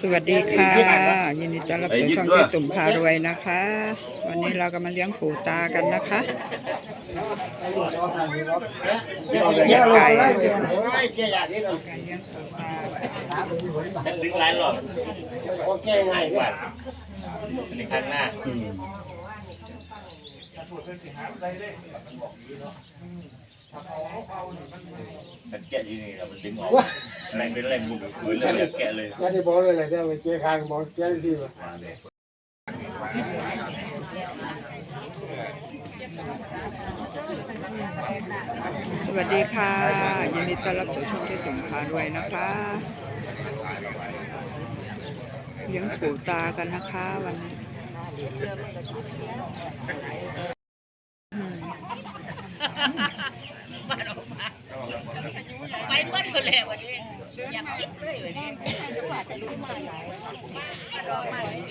สวัสดีค่ะ ยินดีต้อนรับสู่ช่องพี่ตุ่มพารวยนะคะ วันนี้เราก็มาเลี้ยงปู่ตากันนะคะเลี้ยงไก่การเลี้ยงปู่ตาดึงหลายรอบโอเคไงหวานอันนี้ข้างหน้า มันแกะที่นี่ครับมันดึงออกอะไรเป็นอะไรมุดปืนเลยแกะเลยยันที่บอกเลยเลยได้ไปเจ๊คางบอกเจ๊ที่ว่าสวัสดีค่ะยินดีต้อนรับสู่ช่องพี่ตุ่มพารวยนะคะเลี้ยงปู่ตากันนะคะวันนี้อืม ไปเมื่อเธอแล้ววันนี้อยากกินเลยวันนี้จังหวะจะรู้มาหลายมาดอกมาเลยเ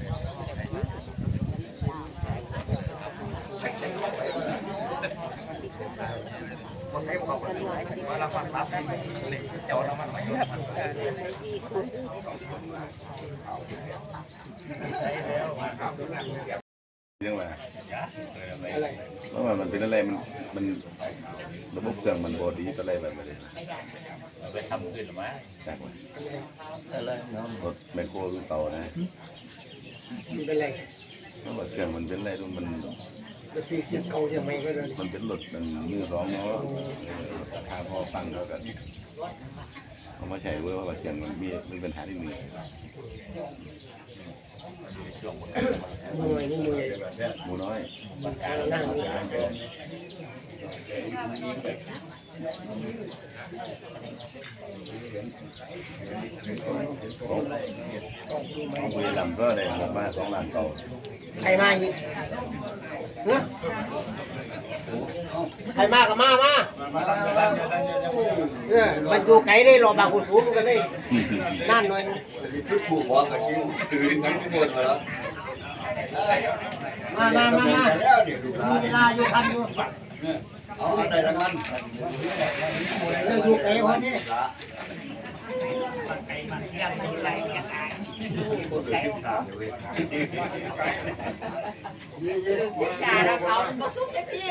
ให้ความรู้ว่าเราฟังรับเลยเจะาเรามันไม่ยุ่นใช้เรื่องอะไรเแล้วมันเป็นอะไรมันมันระบบเครื่องมันบอดีอะไรแบบนี้ไปทำขึ้นมาอะไรถแมคโครรุ่นเต่านะมันเป็นไรเครื่องมันเป็นอะไรมัน มันฟีเสียงเก่ายังไม่ก็เลยมันเป็นรถมันมือร้องเนาะราคาพอฟังเขากันเขามาใช้เว้ยว่าเครื่องมันมีมีปัญหาที่หนึ่งมวยนี่มวยหมูน้อยนั่งนี่ของ ของบุรีรัมย์ก็ได้เงินมาสองล้านเก่าใครมาอีกฮะใครมาก็มามาเออมันอยู่ไกลได้รอบางกุสูงกันได้นั่นหน่อยนึงคือผูกหัวกับจิ้วตื่นทั้งหมดมาแล้วมามามามาแล้วเดี๋ยวดูมีเวลาอยู่ทันอยู่เอาอะไรละกันเรื่องอยู่ไกลคนนี้ อยากมันไหลอยากอายคนเดือดสิบสามเลยเยอะๆจ่าแล้วเขามาซุกได้พี่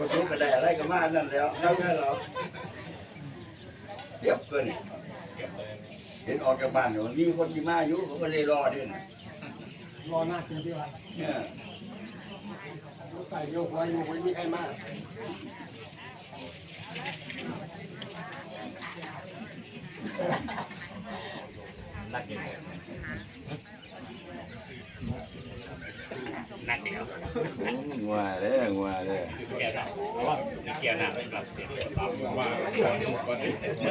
มาทุกกระได้อะไรก็มานั่นแล้วแล้วแค่เราเรียบเกินเห็นออกจากบ้านอยู่มีคนที่มาอยู่ผมก็เลยรอด้วยนะรอหน้าเจอพี่วันเนี่ยใส่โยกไว้โยกไว้มีใครมา นักเดียวนักเดียวงัวเด้องัวเด้อแกหนักเพราะว่าเกี่ยวหนักเป็นหลักเสียงว่า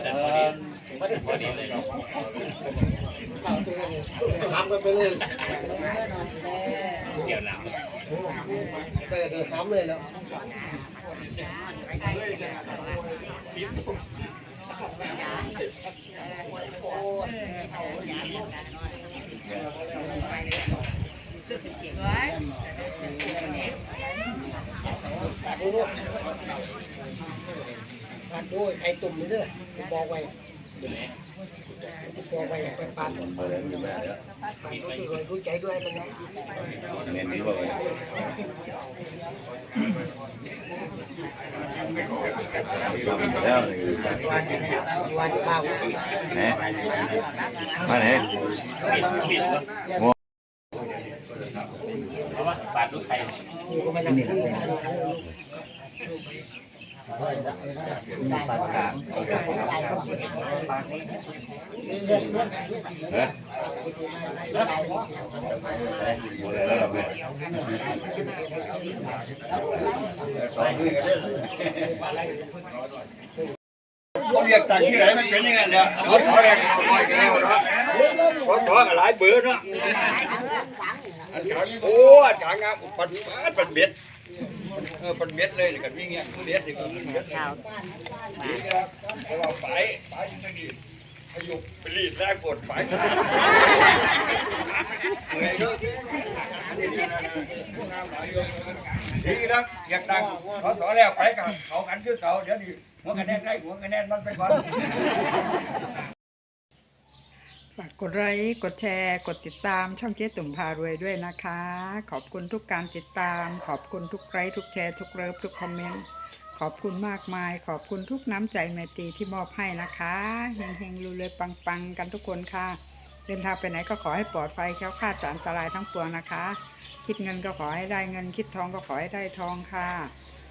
แต่พอดีพอดีเลยเนาะทำกันไปเลยเกี่ยวหนักเดินเดินทำเลยแล้วปั ดด้วยไข่ตุ่มนี่เด้อที่บอกไว้ ที่บอกไว้ไปปัดมันบ่ได้มีแม่แล้วรู้สึกเลยรู้ใจด้วยมันนะเงินนี้บ่เลยแล้วนี่วันวันจะมาแหนมาไหนปิดเพราะว่าปาดลูกไข่อยู่ก็มานั่งคุยปานกลางเอ๊ะหมดแล้วเราเนี่ยต่อมือกันเด้อเขาเรียกตังค์ที่ไหนมันเป็นยังไงเนี่ยเขาขอแรงเขาคอยกันแล้วเนาะเขาขอกันหลายเบอร์เนาะอันกลางโอ้อันกลางงามปันปันเบ็ด เออปันเบ็ดเลยนี่กันวิ่งเงี้ยเบ็ดนี่ก็เบ็ดนี่ครับเพราะว่าไปไปอยู่ที่นี่พายุไปรีดแรกกดไปเหนื่อยเยอะดีนะอยากดังเขาสอนแล้วไปกับเขากันคือเขาเดี๋ยวนี้หัวคะแนนได้หัวคะแนนมันไปก่อน ฝากกดไลค์กดแชร์ กดติดตามช่องเจ๊ตุ่มพารวยด้วยนะคะ ขอบคุณทุกการติดตาม ขอบคุณทุกไลค์ทุกแชร์ทุกเลิฟทุกคอมเมนต์ขอบคุณมากมาย ขอบคุณทุกน้ำใจแมตรีที่มอบให้นะคะเฮงเฮงๆรูเลยปังปังๆ กันทุกคนค่ะ เดินทางไปไหนก็ขอให้ปลอดภัยแคล้วคลาดจากอันตรายทั้งปวงนะคะ คิดเงินก็ขอให้ได้เงิน คิดทองก็ขอให้ได้ทองค่ะ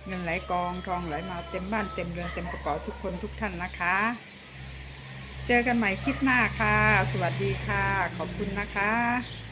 เงินไหลกองทองไหลมาเต็มบ้านเต็มเรือนเต็มกระเป๋าทุกคนทุกท่านนะคะ เจอกันใหม่คลิปหน้าค่ะ สวัสดีค่ะ ขอบคุณนะคะ